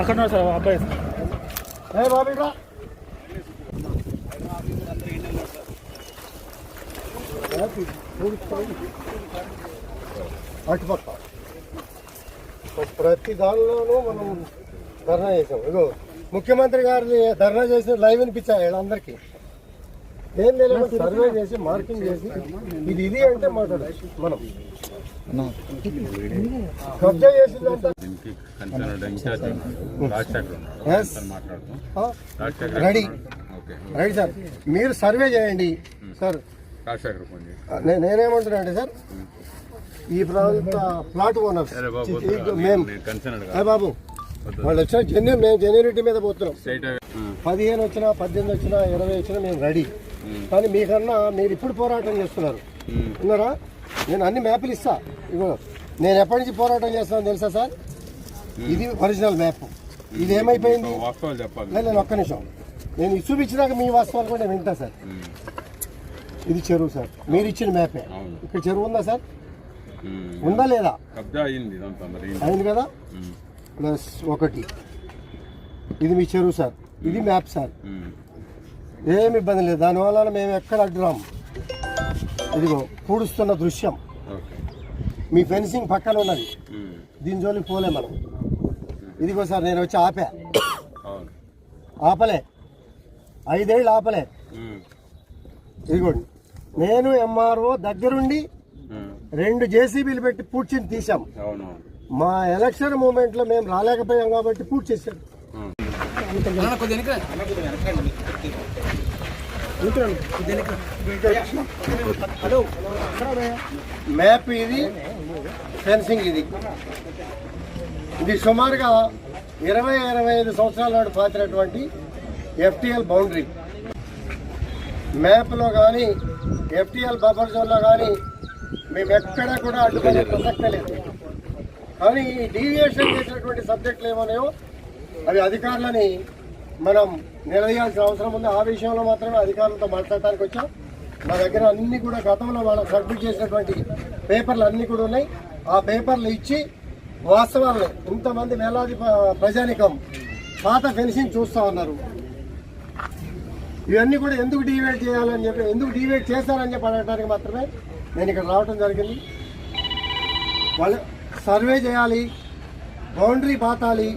అక్కడ సార్ అబ్బాయి. ఏ బాబు ఇక్కడ? అటుపక్క ప్రతి దానిలోనూ మనం ధర్నా చేసాం. ఇదో ముఖ్యమంత్రి గారిని ధర్నా చేసిన లైవ్ వినిపించాలి వీళ్ళందరికీ. ఏం తెలియదు సర్వే చేసి మార్కింగ్ చేసి ఇది ఇది అంటే మాట్లాడాలి మనం. కబ్జా చేసిందంటే. Sir ready. Okay. Right sir. మీరు సర్వే చేయండి సార్. చేసి నే- నేనేమంటున్నా అంటే సార్ ఈ ప్రాంత ప్లాట్ ఓనర్స్ సరే బాబు మేము. బాబు వాళ్ళు వచ్చిన జెన్యున్ మేము జెన్యూనిటీ మీద పోతున్నాం. పదిహేను వచ్చినా పద్దెనిమిది వచ్చినా ఇరవై వచ్చినా మేము రెడీ. కానీ మీకన్నా మీరు ఇప్పుడు పోరాటం చేస్తున్నారు. ఉన్నారా? నేను అన్ని మ్యాప్లు ఇస్తా. ఇగో నేను ఎప్పటి నుంచి పోరాటం చేస్తున్నాను తెలుసా సార్? ఇది ఒరిజినల్ మ్యాప్. ఇది ఏమైపోయింది? నేను ఒక్క నిమిషం. నేను ఇది చూపించినాక మీ వాస్తవాలు కూడా నేను వింటా సార్. ఇది చెరువు సార్. మీరు ఇచ్చిన మ్యాపే. ఇక్కడ చెరువు ఉందా సార్. ఉందా లేదా? అయింది కదా. ప్లస్ ఒకటి. ఇది మీ చెరువు సార్. ఇది మ్యాప్ సార్. ఏమి ఇబ్బంది లేదు. దానివల్ల మేము ఎక్కడ అడ్డురాం. ఇదిగో పూడుస్తున్న దృశ్యం. మీ ఫెన్సింగ్ పక్కన ఉన్నది. దీని జోలికి పోలే మనం. ఇదిగో సార్ నేను వచ్చి ఆపా. ఆపలే. ఐదేళ్ళు ఆపలే. ఇదిగోండి. నేను ఎంఆర్ఓ దగ్గరుండి. రెండు జేసీబీలు పెట్టి పూడ్చిని తీసాం మా ఎలక్షన్ మూమెంట్లో మేము రాలేకపోయాం కాబట్టి పూర్తి ఉమ్. మ్యాప్ ఇది ఫెన్సింగ్ ఇది. ఇది సుమారుగా ఇరవై ఇరవై ఐదు సంవత్సరాల నాడు పాతినటువంటి ఎఫ్టిఎల్ బౌండరీ. మ్యాప్లో కానీ ఎఫ్టిఎల్ బఫర్ జోన్లో కానీ మేము ఎక్కడా కూడా అడ్డుకునే ప్రసక్తే లేదు. కానీ ఈ డీవియేషన్ చేసినటువంటి సబ్జెక్టులు ఏమన్నాయో అవి అధికారులని మనం నిలదీయాల్సిన అవసరం ఉంది. ఆ విషయంలో మాత్రమే అధికారులతో మాట్లాడటానికి వచ్చాం. మా దగ్గర అన్ని కూడా గతంలో వాళ్ళకి సబ్మిట్ చేసినటువంటి పేపర్లు అన్ని కూడా ఉన్నాయి. ఆ పేపర్లు ఇచ్చి వాస్తవాలను ఇంతమంది వేలాది ప- ప్రజానికం పాత ఫెన్సింగ్ చూస్తా ఉన్నారు. ఇవన్నీ కూడా ఎందుకు డివేట్ చేయాలని చెప్పి ఎందుకు డివేట్ చేస్తారని చెప్పి అడగడానికి మాత్రమే నేను ఇక్కడ రావడం జరిగింది. వాళ్ళు సర్వే చేయాలి. బౌండరీ పాతాలి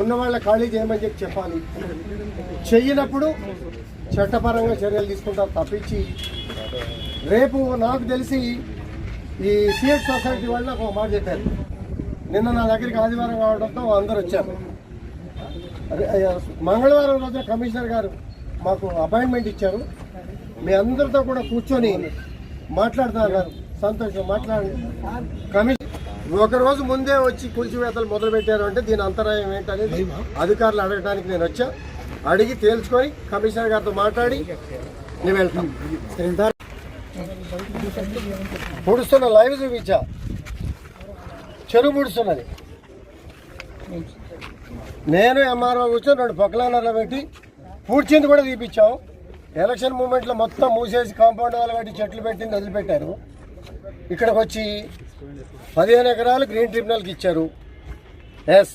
ఉన్న వాళ్ళ ఖాళీ చేయమని చెప్పి చెప్పాలి. చెయ్యినప్పుడు చట్టపరంగా చర్యలు తీసుకుంటారు తప్పించి రేపు నాకు తెలిసి ఈ సిఎస్ సొసైటీ వాళ్ళు నాకు ఒక మాట చెప్పారు. నిన్న నా దగ్గరికి ఆదివారం కావడంతో అందరు వచ్చారు. అయ్యా, మంగళవారం రోజున కమిషనర్ గారు మాకు అపాయింట్మెంట్ ఇచ్చారు. మీ అందరితో కూడా కూర్చొని మాట్లాడతాను సంతోషం మాట్లాడండి. కమిషన్ ఒక రోజు ముందే వచ్చి కూల్చివేతలు మొదలు పెట్టారు అంటే దీని అంతరాయం ఏంటనేది అధికారులు అడగడానికి నేను వచ్చా. అడిగి తేల్చుకొని కమిషనర్ గారితో మాట్లాడి నేను వెళ్తాం. పొడుస్తున్న లైవ్ చూపించా. చెరువు పుడుస్తున్నది నేను ఎంఆర్ఓ కూర్చొని రెండు పక్కలన్నర్లు పెట్టి పూడ్చింది కూడా తీపిచ్చాం ఎలక్షన్ మూమెంట్లో మొత్తం మూసేసి కాంపౌండ్ వాళ్ళు పెట్టి చెట్లు పెట్టింది వదిలిపెట్టారు. ఇక్కడికి వచ్చి పదిహేను ఎకరాలు గ్రీన్ ట్రిబ్యునల్కి ఇచ్చారు. ఎస్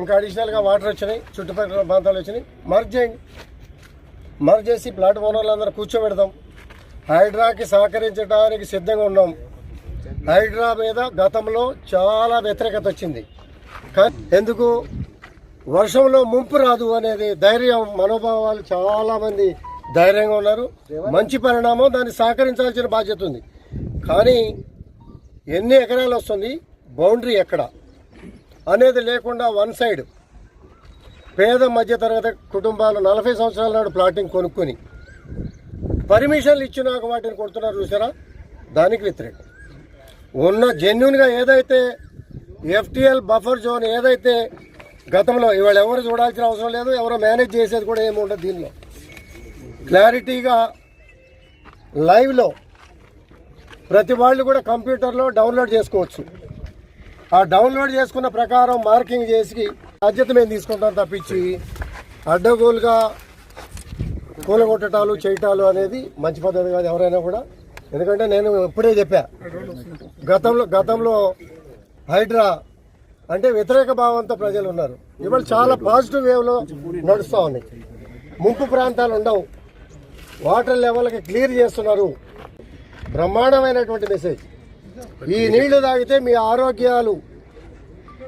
ఇంకా అడిషనల్గా వాటర్ వచ్చినాయి చుట్టుపక్కల ప్రాంతాలు వచ్చినాయి. మర్జ్ చేయండి. మర్జ్ చేసి ప్లాట్ ఓనర్లందరూ కూర్చోబెడదాం. హైడ్రాకి సహకరించడానికి సిద్ధంగా ఉన్నాం. హైడ్రా మీద గతంలో చాలా వ్యతిరేకత వచ్చింది. ఎందుకు? వర్షంలో ముంపు రాదు అనేది ధైర్యం మనోభావాలు చాలామంది ధైర్యంగా ఉన్నారు. మంచి పరిణామం దాన్ని సహకరించాల్సిన బాధ్యత ఉంది. కానీ ఎన్ని ఎకరాలు వస్తుంది? బౌండరీ ఎక్కడ? అనేది లేకుండా వన్ సైడ్. పేద మధ్యతరగతి కుటుంబాలు నలభై సంవత్సరాల నాడు ప్లాటింగ్ కొనుక్కొని పర్మిషన్లు ఇచ్చినాక వాటిని కొడుతున్నారు చూసారా? దానికి వ్యతిరేకం. ఉన్న జెన్యున్గా ఏదైతే ఎఫ్టీఎల్ బఫర్ జోన్ ఏదైతే గతంలో ఇవాళ ఎవరు చూడాల్సిన అవసరం లేదు ఎవరో మేనేజ్ చేసేది కూడా ఏమి ఉండదు దీనిలో. క్లారిటీగా లైవ్లో ప్రతి వాళ్ళు కూడా కంప్యూటర్లో డౌన్లోడ్ చేసుకోవచ్చు. ఆ డౌన్లోడ్ చేసుకున్న ప్రకారం మార్కింగ్ చేసి బాధ్యత మేము తీసుకుంటాం తప్పించి అడ్డగోలుగా కూలగొట్టటాలు చేయటాలు అనేది మంచి పద్ధతి కాదు ఎవరైనా కూడా. ఎందుకంటే నేను ఇప్పుడే చెప్పా గతంలో గతంలో హైడ్రా అంటే వ్యతిరేక భావంతో ప్రజలు ఉన్నారు. ఇవాళ చాలా పాజిటివ్ వేవ్లో నడుస్తూ ఉన్నాయి. ముంపు ప్రాంతాలు ఉండవు. వాటర్ లెవెల్కి క్లియర్ చేస్తున్నారు. బ్రహ్మాండమైనటువంటి మెసేజ్ ఈ నీళ్ళు తాగితే మీ ఆరోగ్యాలు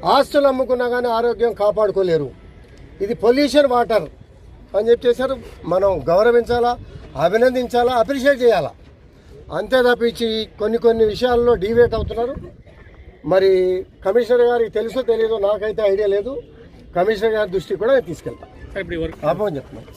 ఆస్తులు అమ్ముకున్నా కానీ ఆరోగ్యం కాపాడుకోలేరు ఇది పొల్యూషన్ వాటర్ అని చెప్పి చేశారు మనం గౌరవించాలా అభినందించాలా అప్రిషియేట్ చేయాలా అంతే తప్పించి కొన్ని కొన్ని విషయాల్లో డివేట్ అవుతున్నారు మరి కమిషనర్ గారికి తెలుసో తెలియదో నాకైతే ఐడియా లేదు కమిషనర్ గారి దృష్టికి కూడా నేను తీసుకెళ్తాను చెప్తున్నాను